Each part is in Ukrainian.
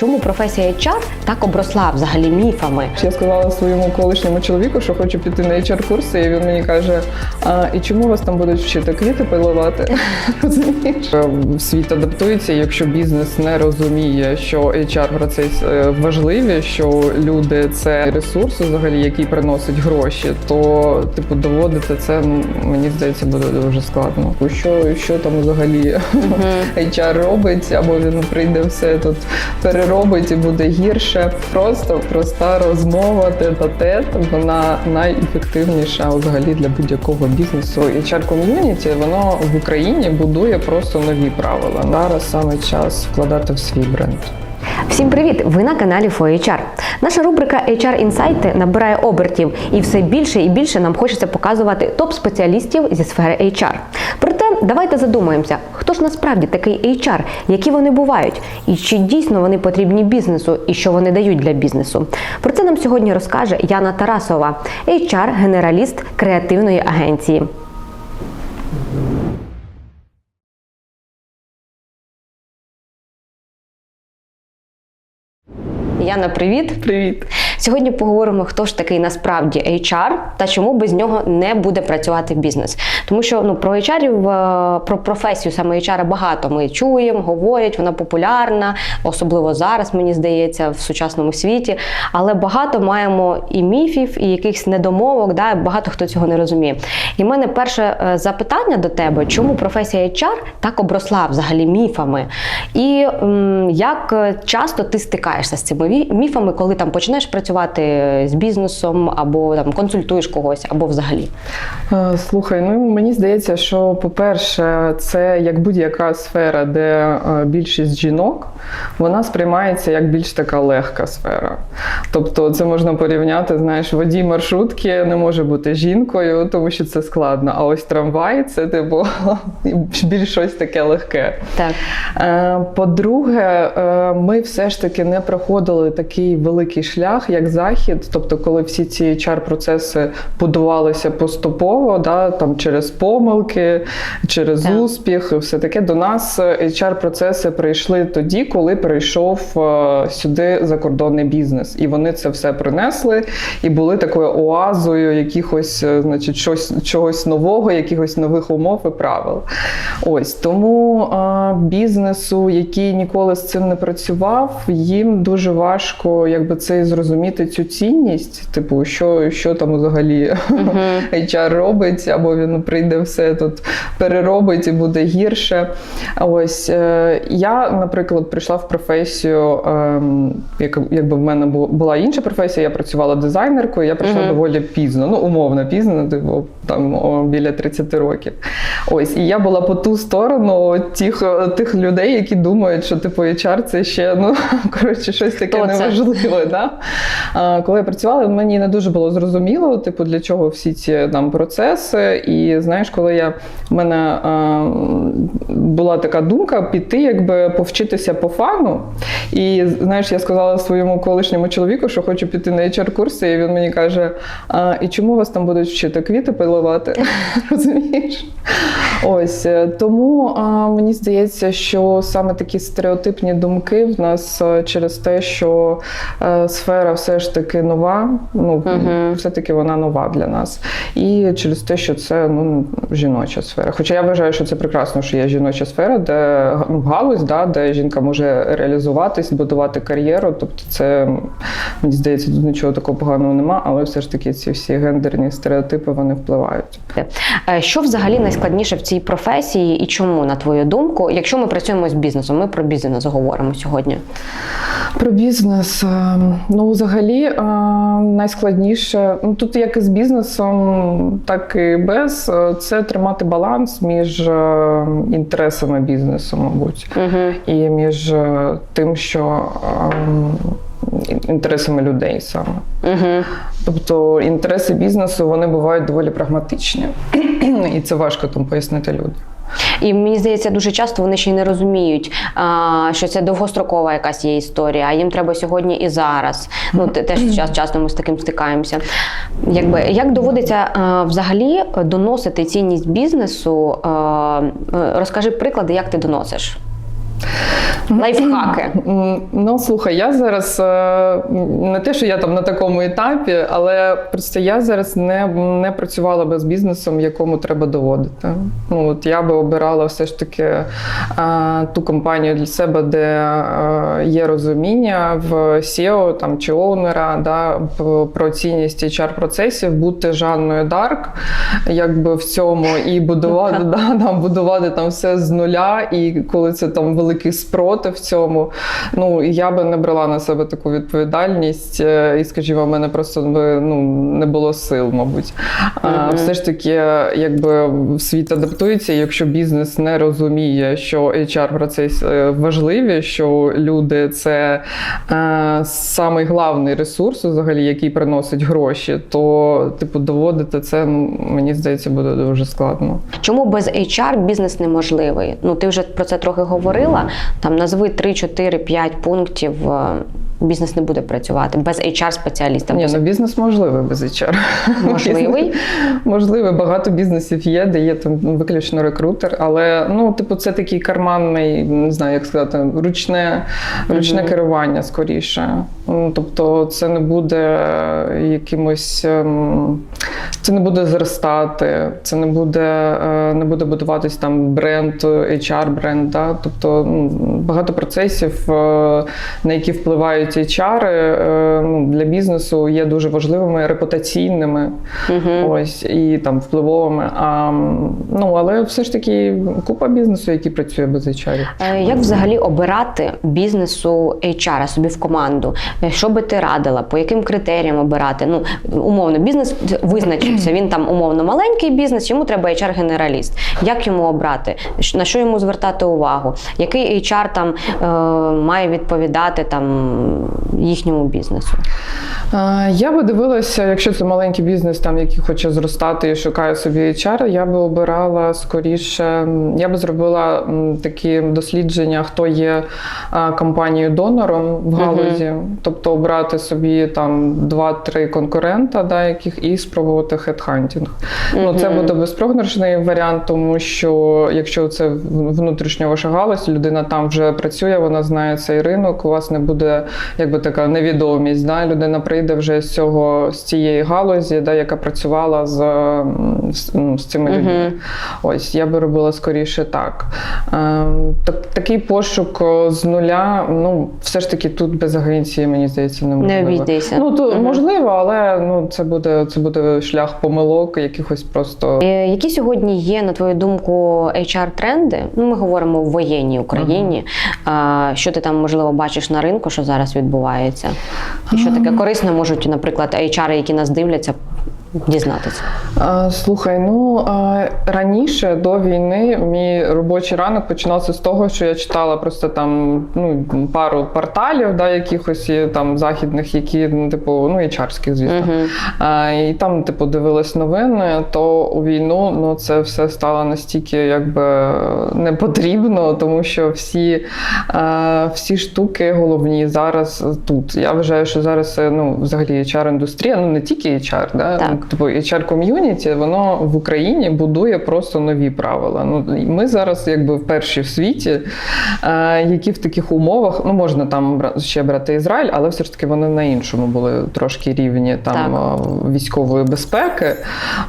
чому професія HR так обросла взагалі міфами? Я сказала своєму колишньому чоловіку, що хочу піти на HR-курси, і він мені каже: а і чому вас там будуть вчити квіти поливати? Розумієш? Світ адаптується, якщо бізнес не розуміє, що HR-процес е, важливі, що люди це ресурс, взагалі, який приносить гроші, то типу доводити це мені здається буде дуже складно. Що, що там взагалі HR робить, або він прийде все тут переробить і буде гірше. Просто проста розмова, тет-а-тет, вона найефективніша взагалі для будь-якого бізнесу. HR ком'юніті воно в Україні будує просто нові правила. Зараз саме час вкладати в свій бренд. Всім привіт! Ви на каналі FOHR. Наша рубрика HR Інсайти набирає обертів, і все більше і більше нам хочеться показувати топ-спеціалістів зі сфери HR. Давайте задумаємося, хто ж насправді такий HR, які вони бувають, і чи дійсно вони потрібні бізнесу, і що вони дають для бізнесу. Про це нам сьогодні розкаже Яна Тарасова, HR-генераліст креативної агенції. Яна, привіт! Привіт! Сьогодні поговоримо, хто ж такий насправді HR та чому без нього не буде працювати бізнес. Тому що ну про HR, е, про професію саме HR багато ми чуємо, говорять, вона популярна, особливо зараз, мені здається, в сучасному світі. Але багато маємо і міфів, і якихось недомовок, да, багато хто цього не розуміє. І в мене перше е, запитання до тебе: чому професія HR так обросла взагалі міфами? І м, як часто ти стикаєшся з цими міфами, коли там починаєш працювати з бізнесом, або там консультуєш когось, або взагалі? Е, Слухай, ну мені здається, що по-перше, це як будь-яка сфера, де е, більшість жінок, вона сприймається як більш така легка сфера. Тобто, це можна порівняти, знаєш, водій маршрутки не може бути жінкою, тому що це складно. А ось трамвай це типу більш щось таке легке. Так. Е, По-друге, ми все ж таки не проходили такий великий шлях, як захід. Тобто, коли всі ці HR-процеси будувалися поступово, да, там через помилки, через Так. успіх, і все таке. До нас HR-процеси прийшли тоді, коли прийшов е, сюди закордонний бізнес, і вони це все принесли і були такою оазою якихось, е, значить, щось чогось нового, якихось нових умов і правил. Ось тому е, бізнесу, який ніколи з цим не працював, їм дуже важко, якби це і зрозуміти цю цінність, типу, що, що там взагалі HR робить, або він прийде все тут переробить і буде гірше. Ось е, я, наприклад, прийшла в професію, ем, як, якби в мене була інша професія, я працювала дизайнеркою, я прийшла Мгм. доволі пізно, ну умовно пізно, типу там о, біля 30 років. Ось, і я була по ту сторону тих, тих людей, які думають, що типу HR це ще ну коротше щось таке неважливе. Да? А, коли я працювала, мені не дуже було зрозуміло, типу, для чого всі ці там процеси. І знаєш, коли я в мене а, була така думка піти, якби повчитися по фану. І знаєш, я сказала своєму колишньому чоловіку, що хочу піти на HR-курси, і він мені каже: а, і чому вас там будуть вчити квіти поливати? Розумієш? Ось е, тому а, мені здається, що саме такі стереотипні думки в нас е, через те, що е, сфера все ж таки нова. Ну Мгм. все-таки вона нова для нас, і через те, що це ну жіноча сфера. Хоча я вважаю, що це прекрасно, що є жіноча сфера, де ну, галузь, да, де жінка може реалізуватись, будувати кар'єру. Тобто, це мені здається, тут нічого такого поганого нема, але все ж таки ці всі гендерні стереотипи вони впливають. Е, Що взагалі найскладніше в цій професії і чому, на твою думку, якщо ми працюємо з бізнесом, ми про бізнес говоримо сьогодні. Про бізнес. е, Ну, взагалі, е, найскладніше, ну тут як і з бізнесом, так і без, е, це тримати баланс між е, інтересами бізнесу, мабуть, Угу. і між тим, що ем, інтересами людей саме. Угу. Тобто інтереси бізнесу вони бувають доволі прагматичні, і це важко там пояснити людям. І мені здається, дуже часто вони ще й не розуміють, що це довгострокова якась є історія, а їм треба сьогодні і зараз. Ну те- теж час часто ми з таким стикаємося. Якби як доводиться взагалі доносити цінність бізнесу? Розкажи приклади, як ти доносиш. Лайфхаки. Ну, слухай, я зараз е, не те, що я там на такому етапі, але просто я зараз не, не працювала би з бізнесом, якому треба доводити. Ну, от я би обирала все ж таки е, ту компанію для себе, де е, є розуміння в SEO там, чи оунера да, про цінність HR-процесів, бути Жанною Дарк, якби в цьому і будувати, да, да, будувати там все з нуля, і коли це там великий спротив цьому. Ну я би не брала на себе таку відповідальність, е, і скажімо, в мене просто би ну не було сил, мабуть. А, все ж таки, якби світ адаптується, і якщо бізнес не розуміє, що HR процес е, важливі, що люди це е, самий главний ресурс, взагалі, який приносить гроші, то типу доводити це ну, мені здається буде дуже складно. Чому без HR бізнес неможливий? Ну ти вже про це трохи говорила. Там назви 3, 4, 5 пунктів. Бізнес не буде працювати без HR-спеціаліста. Ні, ну бізнес можливий без HR. Можливий? Можливий, багато бізнесів є, де є там виключно рекрутер, але ну, типу, це такий карманний, не знаю, як сказати, ручне, ручне Мгм. керування скоріше. Ну, Тобто, це не буде якимось, ем, це не буде зростати, це не буде, е, не буде будуватись там бренд, HR бренд. Да? Тобто ну, багато процесів, е, на які впливають HR, е, ну, для бізнесу є дуже важливими репутаційними. Мгм. Ось і там впливовими. А ну але все ж таки купа бізнесу, який працює без HR. Е, Як взагалі обирати бізнесу HR собі в команду? Е, Що би ти радила? По яким критеріям обирати? Ну, умовно, бізнес визначився. Він там умовно маленький бізнес, йому треба HR-генераліст. Як йому обрати? На що йому звертати увагу? Який HR там е, має відповідати там їхньому бізнесу? Я би дивилася, якщо це маленький бізнес, там який хоче зростати і шукає собі HR, я би обирала скоріше. Я би зробила такі дослідження, хто є компанією донором в галузі, тобто обрати собі там два-три конкурента, да, яких і спробувати хедхантінг. Ну це буде безпрограшний варіант, тому що якщо це внутрішня ваша галузь, людина там вже працює, вона знає цей ринок. У вас не буде якби така невідомість. Да? Людина прийде вже з цього з цієї галузі, да, яка працювала з, з, ну, з цими людьми. Мгм. Ось я би робила скоріше так. Ем, так такий пошук з нуля. Ну, все ж таки тут без агенції, мені здається, неможливо. Не обійдися. Ну то Мгм. можливо, але ну це буде це буде шлях помилок, якихось просто. Е, Які сьогодні є, на твою думку, HR-тренди? Ну, ми говоримо в воєнній Україні. А, Що ти там можливо бачиш на ринку, що зараз відбувається? І що таке корисне можуть, наприклад, HR, які нас дивляться, дізнатися? Слухай, ну раніше до війни мій робочий ранок починався з того, що я читала просто там ну, пару порталів, да, якихось там західних, які ну, типу, ну і чарських, звісно. А, і там, типу, дивилась новини, то у війну ну, це все стало настільки якби не потрібно, тому що всі, всі штуки головні зараз тут. Я вважаю, що зараз ну, взагалі HR-індустрія, ну не тільки HR, да? Так. Ну, типу HR-ком'юніті, воно в Україні будує просто нові правила. Ну, ми зараз якби перші в світі, е, які в таких умовах, ну можна там ще брати Ізраїль, але все ж таки вони на іншому були трошки рівні там Так. е, військової безпеки.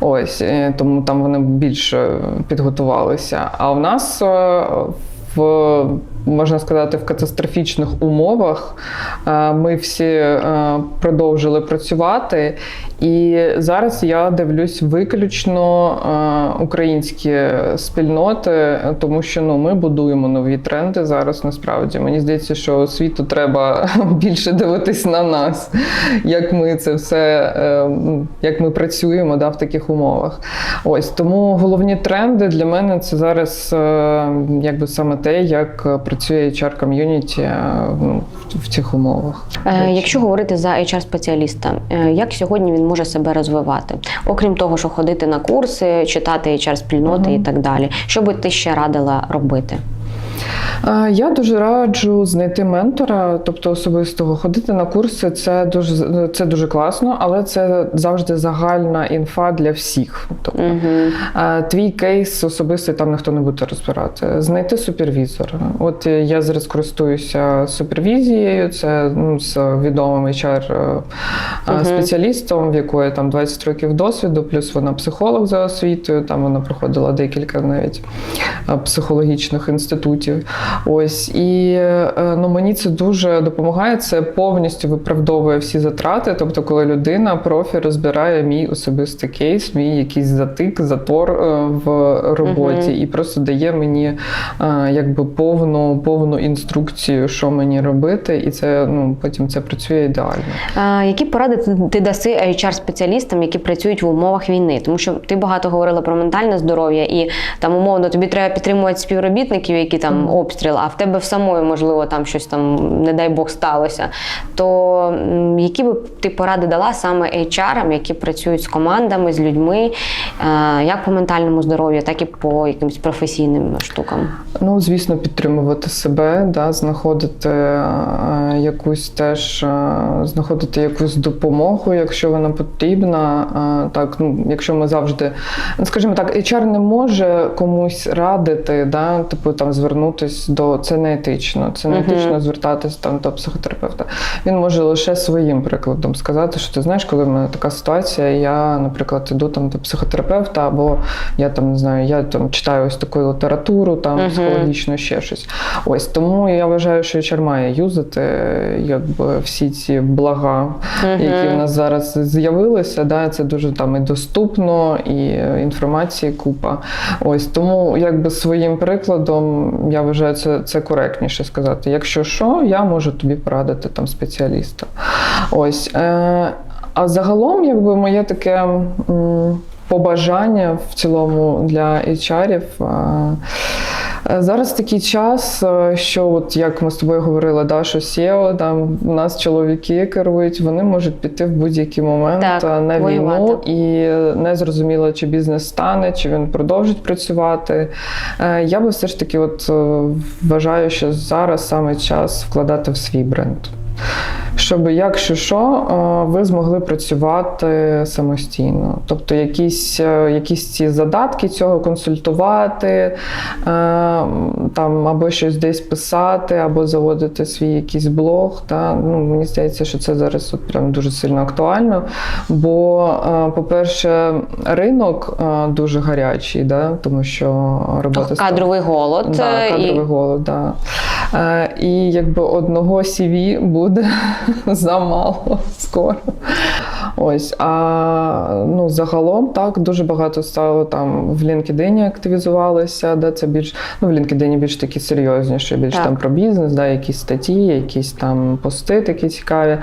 Ось е, тому там вони більше підготувалися. А в нас в можна сказати, в катастрофічних умовах е, ми всі е, продовжили працювати. І зараз я дивлюсь виключно е, українські спільноти, тому що ну, ми будуємо нові тренди зараз. Насправді мені здається, що світу треба більше дивитись на нас, як ми це все, як ми працюємо да, в таких умовах. Ось тому головні тренди для мене це зараз якби саме те, як працює HR-ком'юніті е, ну, в- цих умовах. Е, Якщо говорити за HR-спеціаліста, е, як сьогодні він може себе розвивати? Окрім того, що ходити на курси, читати HR-спільноти угу. і так далі. Що би ти ще радила робити? Е, Я дуже раджу знайти ментора, тобто особистого. Ходити на курси це дуже це дуже класно, але це завжди загальна інфа для всіх. Тобто, е, твій кейс особистий там ніхто не буде розбирати. Знайти супервізора. От е, я зараз користуюся супервізією. Це ну, з відомим HR е, е, спеціалістом, в якої там 20 років досвіду, плюс вона психолог за освітою. Там вона проходила декілька навіть е, психологічних інститутів. Ось і е, ну мені це дуже допомагає. Це повністю виправдовує всі затрати. Тобто, коли людина профі розбирає мій особистий кейс, мій якийсь затик, затор е, в роботі, і просто дає мені е, якби повну повну інструкцію, що мені робити, і це ну потім це працює ідеально. А, які поради ти- даси HR-спеціалістам, які працюють в умовах війни? Тому що ти багато говорила про ментальне здоров'я, і там умовно тобі треба підтримувати співробітників, які там обстріл, а в тебе в самої можливо там щось там, не дай Бог, сталося. То які би ти поради дала саме HR-ам, які працюють з командами, з людьми, е, як по ментальному здоров'ю, так і по якимось професійним штукам? Ну, звісно, підтримувати себе, да, знаходити е, якусь теж е, знаходити якусь допомогу, якщо вона потрібна. Так, ну якщо ми завжди, скажімо так, HR не може комусь радити, да, типу там звернутись до це не етично. Це не етично звертатись там до психотерапевта. Він може лише своїм прикладом сказати, що ти знаєш, коли в мене така ситуація, я, наприклад, іду там до психотерапевта, або я там не знаю, я там читаю ось таку літературу, там психологічно ще щось. Ось тому я вважаю, що HR має юзати якби всі ці блага, які в нас зараз з'явилися. Да, це дуже там і доступно, і е, інформації купа. Ось тому, якби своїм прикладом, я вважаю, це, це коректніше сказати. Якщо що, я можу тобі порадити там спеціаліста. Ось. Е, а загалом, якби моє таке. Побажання в цілому для HR-ів. Е, Зараз такий час, е, що от як ми з тобою говорили, да, що SEO, там у нас чоловіки керують, вони можуть піти в будь-який момент Так, на війну воювати. і не зрозуміло, чи бізнес стане, чи він продовжить працювати. Е, Я би все ж таки от вважаю, що зараз саме час вкладати в свій бренд. Щоб, якщо що, е, ви змогли працювати самостійно. Тобто якісь, е, якісь ці задатки цього консультувати, е, там, або щось десь писати, або заводити свій якийсь блог. Та? Ну, мені здається, що це зараз от прям дуже сильно актуально. Бо, по-перше, ринок дуже гарячий, да? тому що робота Кадровий голод. Да, кадровий і... голод, да. І якби одного CV буде замало скоро. Ось. А ну, загалом так дуже багато стало там в LinkedIn активізувалися, де це більш ну в LinkedIn більш такі серйозніші, більш Так. там про бізнес, да, якісь статті, якісь там пости такі цікаві.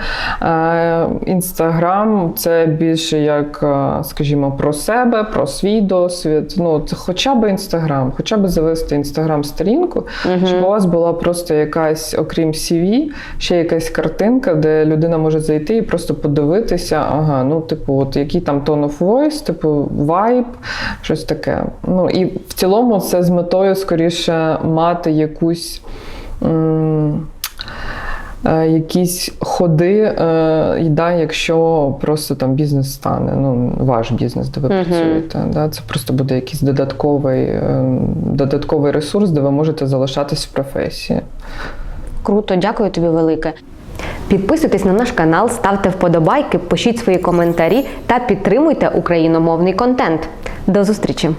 Інстаграм це більше як, скажімо, про себе, про свій досвід. Ну, це хоча б інстаграм, хоча б завести інстаграм-сторінку, щоб у вас була просто якась, окрім CV, ще якась картинка, де людина може зайти і просто подивитися, ага, ну, типу, от який там tone of voice, типу, vibe, щось таке. Ну, і в цілому це з метою скоріше мати якусь. м, е, Якісь ходи, е, да, якщо просто там бізнес стане, ну ваш бізнес, де ви Мгм. працюєте, да, це просто буде якийсь додатковий, е, додатковий ресурс, де ви можете залишатись в професії. Круто, дякую тобі велике. Підписуйтесь на наш канал, ставте вподобайки, пишіть свої коментарі та підтримуйте україномовний контент. До зустрічі!